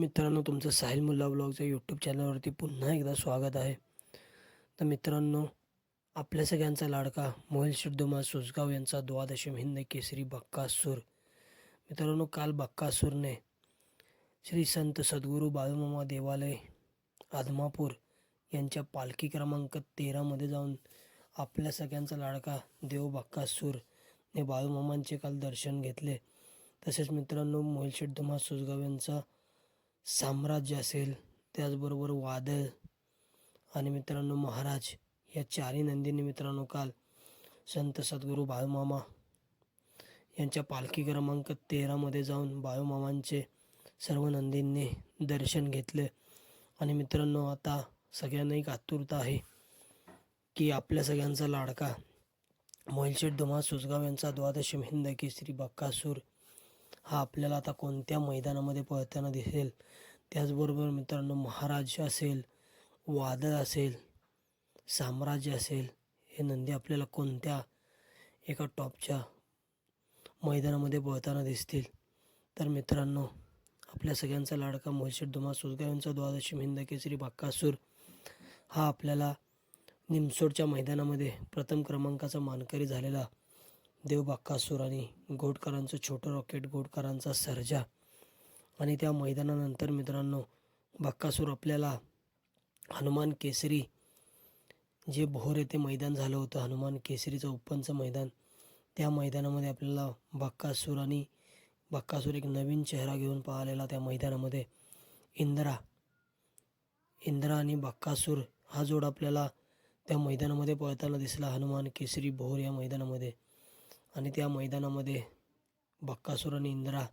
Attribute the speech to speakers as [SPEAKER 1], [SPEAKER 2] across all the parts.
[SPEAKER 1] मित्रांनो तुमचं साहिल मुल्ला ब्लॉगच्या यूट्यूब चॅनलवरती पुन्हा एकदा स्वागत आहे. तर मित्रांनो आपल्या सगळ्यांचा लाडका मोहिल शिड्डुमा सुजगाव यांचा द्वादशम हिंद केसरी बक्कासूर. मित्रांनो काल बक्कासूरने श्री संत सद्गुरू बाळूमामा देवालय आदमापूर यांच्या पालखी क्रमांक तेरामध्ये जाऊन आपल्या सगळ्यांचा लाडका देव बक्कासूरने बाळूमामांचे काल दर्शन घेतले. तसेच मित्रांनो मोहिल शिड्डुमा सुजगाव यांचा साम्राज्य असेल त्याचबरोबर वादळ. आणि मित्रांनो महाराज या चारही नंदींनी मित्रांनो काल संत सद्गुरू बाळूमामा यांच्या पालखी क्रमांक तेरामध्ये जाऊन बाळूमामांचे सर्व नंदींनी दर्शन घेतले. आणि मित्रांनो आता सगळ्यांना एक आतुरता आहे की आपल्या सगळ्यांचा लाडका मोहिलशेठ धुमा सुजगाव यांचा द्वादशम हिंद केसरी बक्कासूर हा आपल्याला आता कोणत्या मैदानामध्ये पळताना दिसेल? त्याचबरोबर मित्रांनो महाराज असेल वादळ असेल साम्राज्य असेल हे नंदी आपल्याला कोणत्या एका टॉपच्या मैदानामध्ये पळताना दिसतील? तर मित्रांनो आपल्या सगळ्यांचा लाडका मोहिशेठ दुमा सुसगाव यांचा द्वादशी हिंद केसरी बाक्कासूर हा आपल्याला निमसोडच्या मैदानामध्ये प्रथम क्रमांकाचा मानकरी झालेला देव बाक्कासूर आणि गोडकरांचं छोटं रॉकेट घोटकरांचा सर्जा आणि त्या मैदानानंतर मित्रांनो बाक्कासूर आपल्याला हनुमान केसरी जे भोर येथे मैदान झालं होतं हनुमान केसरीचं ओपनचं मैदान त्या मैदानामध्ये आपल्याला बाक्कासूर आणि बाक्कासूर एक नवीन चेहरा घेऊन पाहिलेला त्या मैदानामध्ये इंद्रा इंद्रा आणि बाक्कासूर हा जोड आपल्याला त्या मैदानामध्ये पळताना दिसला हनुमान केसरी भोर या मैदानामध्ये. आणि त्या मैदानामध्ये बक्कासूर आणि इंद्रा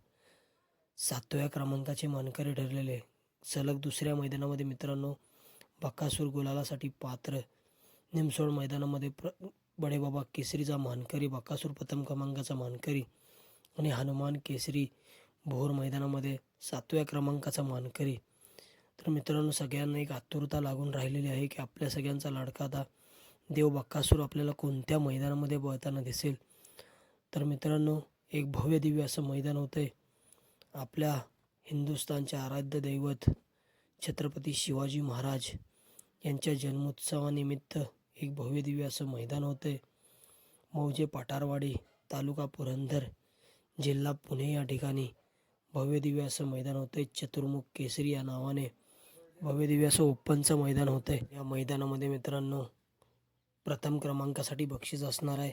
[SPEAKER 1] सातव्या क्रमांकाचे मानकरी ठरलेले. सलग दुसऱ्या मैदानामध्ये मित्रांनो बक्कासूर गुलालासाठी पात्र निमसोड मैदानामध्ये प्र बडेबाबा केसरीचा मानकरी बक्कासूर प्रथम क्रमांकाचा मानकरी आणि हनुमान केसरी भोर मैदानामध्ये सातव्या क्रमांकाचा मानकरी. तर मित्रांनो सगळ्यांना एक आतुरता लागून राहिलेली आहे की आपल्या सगळ्यांचा लाडका आता देव बक्कासूर आपल्याला कोणत्या मैदानामध्ये बळताना दिसेल? तर मित्रांनो एक भव्य दिव्य असं मैदान होतं आहे आपल्या हिंदुस्तानचे आराध्य दैवत छत्रपती शिवाजी महाराज यांच्या जन्मोत्सवानिमित्त एक भव्य दिव्य असं मैदान होतं आहे मौजे पाटारवाडी तालुका पुरंदर जिल्हा पुणे या ठिकाणी भव्य दिव्य असं मैदान होतं आहे चतुर्मुख केसरी या नावाने भव्य दिव्य असं ओपनचं मैदान होतं आहे या मैदानामध्ये मित्रांनो प्रथम क्रमांकासाठी बक्षीस असणार आहे.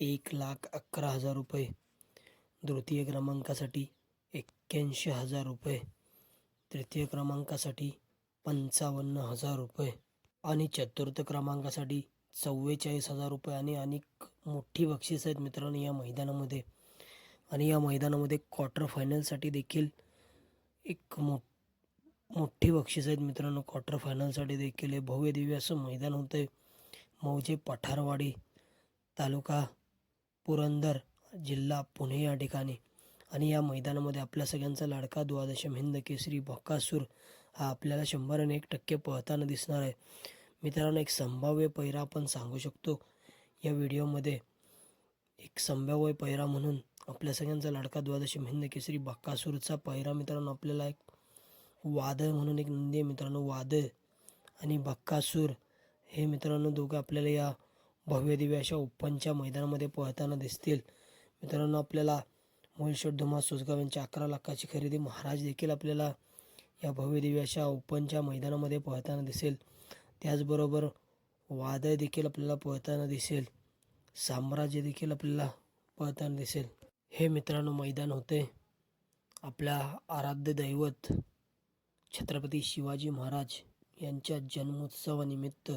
[SPEAKER 1] एक लाख अकरा हजार रुपये. तृतीय क्रमांकासाठी एक्क्याऐंशी हजार रुपये. तृतीय क्रमांकासाठी पंचावन्न हजार रुपये. आणि चतुर्थ क्रमांकासाठी चव्वेचाळीस हजार रुपये आणि अनेक मोठी बक्षीस आहेत मित्रांनो या मैदानामध्ये. आणि या मैदानामध्ये क्वार्टर फायनलसाठी देखील एक मो मोठी बक्षीस आहेत मित्रांनो. क्वार्टर फायनलसाठी देखील हे भव्य दिव्य असं मैदान होतं आहे मौजे पठारवाडी तालुका पुरंदर जिल्हा पुणे या ठिकाणी. आणि या मैदानामध्ये आपल्या सगळ्यांचा लाडका द्वादशम हिंद केसरी बक्कासूर हा आपल्याला शंभर आणि एक टक्के पळताना दिसणार आहे. मित्रांनो एक संभाव्य पैरा आपण सांगू शकतो. या व्हिडिओमध्ये एक संभाव्य पैरा म्हणून आपल्या सगळ्यांचा लाडका द्वादशम हिंद केसरी बक्कासूरचा पैरा मित्रांनो आपल्याला एक वादळ म्हणून एक नंदी मित्रांनो वादळ आणि बक्कासूर. हे मित्रांनो दोघं आपल्याला या भव्य दिव्य अशा ओपनच्या मैदानामध्ये पळताना दिसतील. मित्रांनो आपल्याला मोहिलशेठ धुमा सुजगाव यांच्या अकरा लाखाची खरेदी महाराज देखील आपल्याला या भव्य दिव्य अशा ओपनच्या मैदानामध्ये पळताना दिसेल. त्याचबरोबर वादळ देखील आपल्याला पळताना दिसेल. साम्राज्य देखील आपल्याला पळताना दिसेल. हे मित्रांनो मैदान होते आपल्या आराध्य दैवत छत्रपती शिवाजी महाराज यांच्या जन्मोत्सवानिमित्त.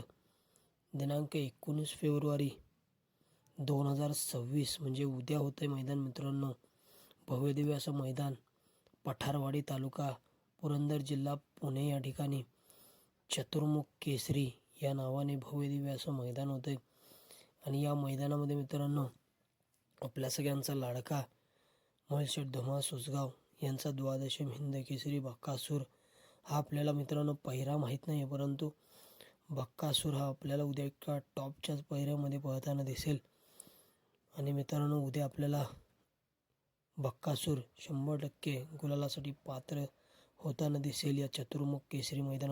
[SPEAKER 1] दिनांक एकोणीस फेब्रुवारी दोन हजार सव्वीस म्हणजे उद्या होतं आहे मैदान मित्रांनो. भव्यदिव्य असं मैदान पठारवाडी तालुका पुरंदर जिल्हा पुणे या ठिकाणी. चतुर्मुख केसरी या नावाने भव्यदिव्य असं मैदान होतं आहे आणि या मैदानामध्ये मित्रांनो आपल्या सगळ्यांचा लाडका मोलशेठ धुमा सुसगाव यांचा द्वादशम हिंद केसरी बक्कासूर हा आपल्याला मित्रांनो पहिरा माहीत नाही आहे परंतु बक्कासूर हा आपल्याला उद्या एका टॉपच्याच पहिऱ्यामध्ये पळताना दिसेल. आणि मित्रांनो उद्या आपल्याला बक्कासूर शंभर टक्के गुलालासाठी पात्र होताना दिसेल या चतुर्मुख केसरी मैदान